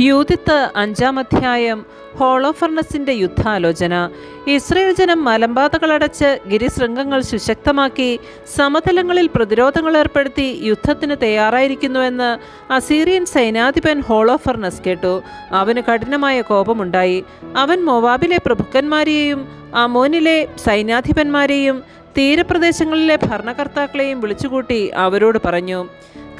Judith അഞ്ചാം അധ്യായം ഹോളോഫർണസിന്റെ യുദ്ധാലോചന. Israel ജനം മലമ്പാതകളടച്ച് ഗിരിശൃംഗങ്ങൾ സുശക്തമാക്കി സമതലങ്ങളിൽ പ്രതിരോധങ്ങൾ ഏർപ്പെടുത്തി യുദ്ധത്തിന് തയ്യാറായിരിക്കുന്നുവെന്ന് അസീറിയൻ സൈനാധിപൻ ഹോളോഫർണസ് കേട്ടു. അവന് കഠിനമായ കോപമുണ്ടായി. അവൻ മൊവാബിലെ പ്രഭുക്കന്മാരെയും അമോനിലെ സൈനാധിപന്മാരെയും തീരപ്രദേശങ്ങളിലെ ഭരണകർത്താക്കളെയും വിളിച്ചുകൂട്ടി അവരോട് പറഞ്ഞു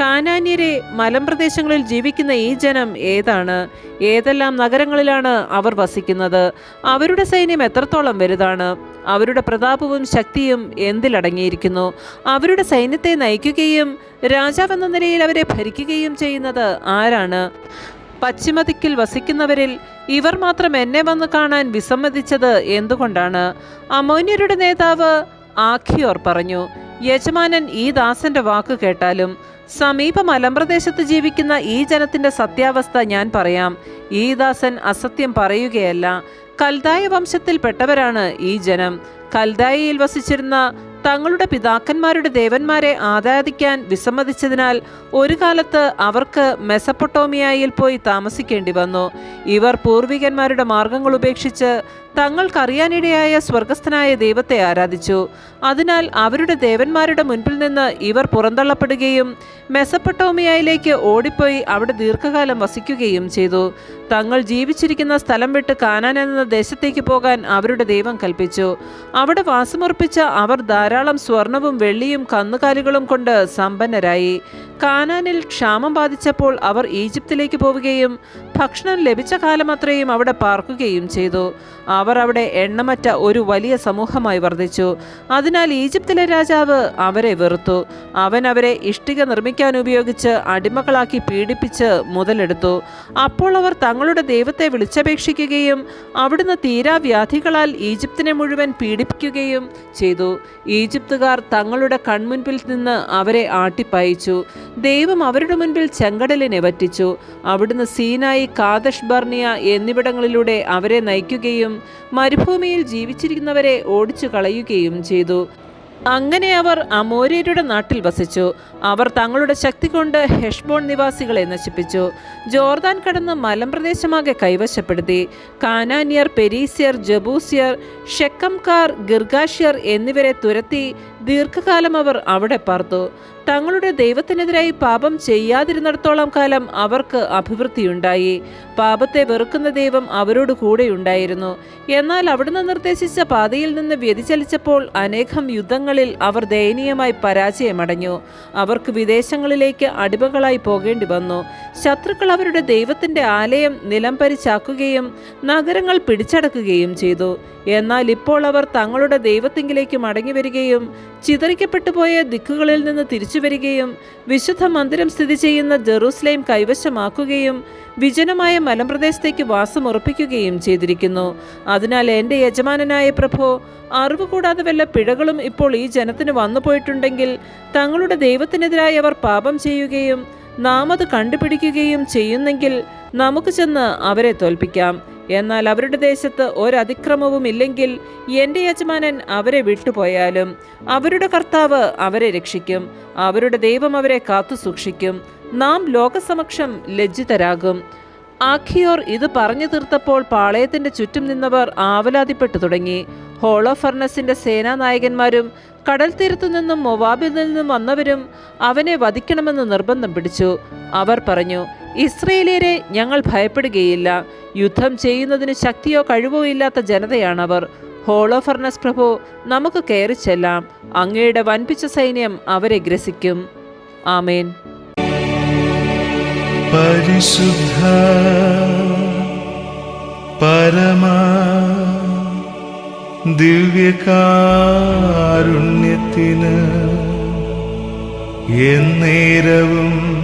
കാനാന്യരെ മലമ്പ്രദേശങ്ങളിൽ ജീവിക്കുന്ന ഈ ജനം ഏതാണ്? ഏതെല്ലാം നഗരങ്ങളിലാണ് അവർ വസിക്കുന്നത്? അവരുടെ സൈന്യം എത്രത്തോളം വലുതാണ്? അവരുടെ പ്രതാപവും ശക്തിയും എന്തിലടങ്ങിയിരിക്കുന്നു? അവരുടെ സൈന്യത്തെ നയിക്കുകയും രാജാവെന്ന നിലയിൽ അവരെ ഭരിക്കുകയും ചെയ്യുന്നത് ആരാണ്? പശ്ചിമദിക്കിൽ വസിക്കുന്നവരിൽ ഇവർ മാത്രം എന്നെ വന്ന് കാണാൻ വിസമ്മതിച്ചത് എന്തുകൊണ്ടാണ്? അമോന്യരുടെ നേതാവ് ആഖിയോർ പറഞ്ഞു യജമാനൻ ഈ ദാസന്റെ വാക്ക് കേട്ടാലും സമീപ മലമ്പ്രദേശത്ത് ജീവിക്കുന്ന ഈ ജനത്തിന്റെ സത്യാവസ്ഥ ഞാൻ പറയാം. ഈ ദാസൻ അസത്യം പറയുകയല്ല. കൽദായ വംശത്തിൽപ്പെട്ടവരാണ് ഈ ജനം. കൽദായയിൽ വസിച്ചിരുന്ന തങ്ങളുടെ പിതാക്കന്മാരുടെ ദേവന്മാരെ ആരാധിക്കാൻ വിസമ്മതിച്ചതിനാൽ ഒരു കാലത്ത് അവർക്ക് മെസപ്പൊട്ടോമിയയിൽ പോയി താമസിക്കേണ്ടി വന്നു. ഇവർ പൂർവികന്മാരുടെ മാർഗങ്ങൾ ഉപേക്ഷിച്ച് തങ്ങൾക്കറിയാനിടയായ സ്വർഗസ്ഥനായ ദൈവത്തെ ആരാധിച്ചു. അതിനാൽ അവരുടെ ദേവന്മാരുടെ മുൻപിൽ നിന്ന് ഇവർ പുറന്തള്ളപ്പെടുകയും മെസപ്പൊട്ടോമിയയിലേക്ക് ഓടിപ്പോയി അവിടെ ദീർഘകാലം വസിക്കുകയും ചെയ്തു. തങ്ങൾ ജീവിച്ചിരിക്കുന്ന സ്ഥലം വിട്ട് കാനാൻ എന്ന ദേശത്തേക്ക് പോകാൻ അവരുടെ ദൈവം കൽപ്പിച്ചു. അവിടെ വാസമുറപ്പിച്ച അവർ ധാരാളം സ്വർണവും വെള്ളിയും കന്നുകാലികളും കൊണ്ട് സമ്പന്നരായി. കാനാനിൽ ക്ഷാമം ബാധിച്ചപ്പോൾ അവർ ഈജിപ്തിലേക്ക് പോവുകയും ഭക്ഷണം ലഭിച്ച കാലമത്രയും അവിടെ പാർക്കുകയും ചെയ്തു. അവർ അവിടെ എണ്ണമറ്റ ഒരു വലിയ സമൂഹമായി വർദ്ധിച്ചു. അതിനാൽ ഈജിപ്തിലെ രാജാവ് അവരെ വെറുത്തു. അവൻ അവരെ ഇഷ്ടിക നിർമ്മിക്കാൻ ഉപയോഗിച്ച് അടിമകളാക്കി പീഡിപ്പിച്ച് മുതലെടുത്തു. അപ്പോൾ അവർ തങ്ങളുടെ ദൈവത്തെ വിളിച്ചപേക്ഷിക്കുകയും അവിടുന്ന് തീരാവ്യാധികളാൽ ഈജിപ്തിനെ മുഴുവൻ പീഡിപ്പിക്കുകയും ചെയ്തു. ഈജിപ്തുകാർ തങ്ങളുടെ കൺമുൻപിൽ നിന്ന് അവരെ ആട്ടിപ്പായിച്ചു. ദൈവം അവരുടെ മുൻപിൽ ചെങ്കടലിനെ വറ്റിച്ചു. അവിടുന്ന് സീനായി കാദഷ് ബർണിയ എന്നിവിടങ്ങളിലൂടെ അവരെ നയിക്കുകയും മരുഭൂമിയിൽ ജീവിച്ചിരിക്കുന്നവരെ ഓടിച്ചു കളയുകയും ചെയ്തു. അങ്ങനെ അവർ അമോര്യരുടെ നാട്ടിൽ വസിച്ചു. അവർ തങ്ങളുടെ ശക്തി കൊണ്ട് ഹെഷ്ബോൺ നിവാസികളെ നശിപ്പിച്ചു. ജോർദാൻ കടന്ന് മലമ്പ്രദേശമാകെ കൈവശപ്പെടുത്തി. കാനാനിയർ പെരീസിയർ ജബൂസിയർ ഷെക്കംകാർ ഗിർഗാഷ്യർ എന്നിവരെ തുരത്തി ദീർഘകാലം അവർ അവിടെ പാർത്തു. തങ്ങളുടെ ദൈവത്തിനെതിരായി പാപം ചെയ്യാതിരുന്നിടത്തോളം കാലം അവർക്ക് അഭിവൃദ്ധിയുണ്ടായി. പാപത്തെ വെറുക്കുന്ന ദൈവം അവരോട് കൂടെയുണ്ടായിരുന്നു എന്നാൽ അവിടുന്ന് നിർദ്ദേശിച്ച പാതയിൽ നിന്ന് വ്യതിചലിച്ചപ്പോൾ അനേകം യുദ്ധങ്ങളിൽ അവർ ദയനീയമായി പരാജയമടഞ്ഞു. അവർക്ക് വിദേശങ്ങളിലേക്ക് അടിമകളായി പോകേണ്ടി വന്നു. ശത്രുക്കൾ അവരുടെ ദൈവത്തിന്റെ ആലയം നിലംപരിച്ചാക്കുകയും നഗരങ്ങൾ പിടിച്ചടക്കുകയും ചെയ്തു. എന്നാൽ ഇപ്പോൾ അവർ തങ്ങളുടെ ദൈവത്തിങ്കിലേക്ക് മടങ്ങി വരികയും ചിതറിക്കപ്പെട്ടു പോയ ദിക്കുകളിൽ നിന്ന് തിരിച്ചു വരികയും വിശുദ്ധ മന്ദിരം സ്ഥിതി ചെയ്യുന്ന ജെറൂസലേം കൈവശമാക്കുകയും വിജനമായ മലമ്പ്രദേശത്തേക്ക് വാസമുറപ്പിക്കുകയും ചെയ്തിരിക്കുന്നു. അതിനാൽ എന്റെ യജമാനനായ പ്രഭോ അറിവ് കൂടാതെ വല്ല പിഴകളും ഇപ്പോൾ ഈ ജനത്തിന് വന്നു പോയിട്ടുണ്ടെങ്കിൽ തങ്ങളുടെ ദൈവത്തിനെതിരായി അവർ പാപം ചെയ്യുകയും നാം അത് കണ്ടുപിടിക്കുകയും ചെയ്യുന്നെങ്കിൽ നമുക്ക് ചെന്ന് അവരെ തോൽപ്പിക്കാം. എന്നാൽ അവരുടെ ദേശത്ത് ഒരതിക്രമവും ഇല്ലെങ്കിൽ എന്റെ യജമാനൻ അവരെ വിട്ടുപോയാലും അവരുടെ കർത്താവ് അവരെ രക്ഷിക്കും അവരുടെ ദൈവം അവരെ കാത്തു സൂക്ഷിക്കും നാം ലോകസമക്ഷം ലജ്ജിതരാകും. ആഖിയോർ ഇത് പറഞ്ഞു തീർത്തപ്പോൾ പാളയത്തിന്റെ ചുറ്റും നിന്നവർ ആവലാതിപ്പെട്ടു തുടങ്ങി. ഹോളോഫർണസിന്റെ സേനാനായകന്മാരും കടൽ തീരത്തു നിന്നും മൊവാബിൽ നിന്നും വന്നവരും അവനെ വധിക്കണമെന്ന് നിർബന്ധം പിടിച്ചു. അവർ പറഞ്ഞു ഇസ്രയേലിയരെ ഞങ്ങൾ ഭയപ്പെടുകയില്ല. യുദ്ധം ചെയ്യുന്നതിന് ശക്തിയോ കഴിവോ ഇല്ലാത്ത ജനതയാണവർ. ഹോളോഫർണസ് പ്രഭു നമുക്ക് കയറി ചെല്ലാം. അങ്ങയുടെ വൻപിച്ച സൈന്യം അവരെ ഗ്രസിക്കും. ആമേൻ. പരിശുദ്ധ പരമാ ദിവ്യകാരുണ്യത്തിന് എന്നേരവും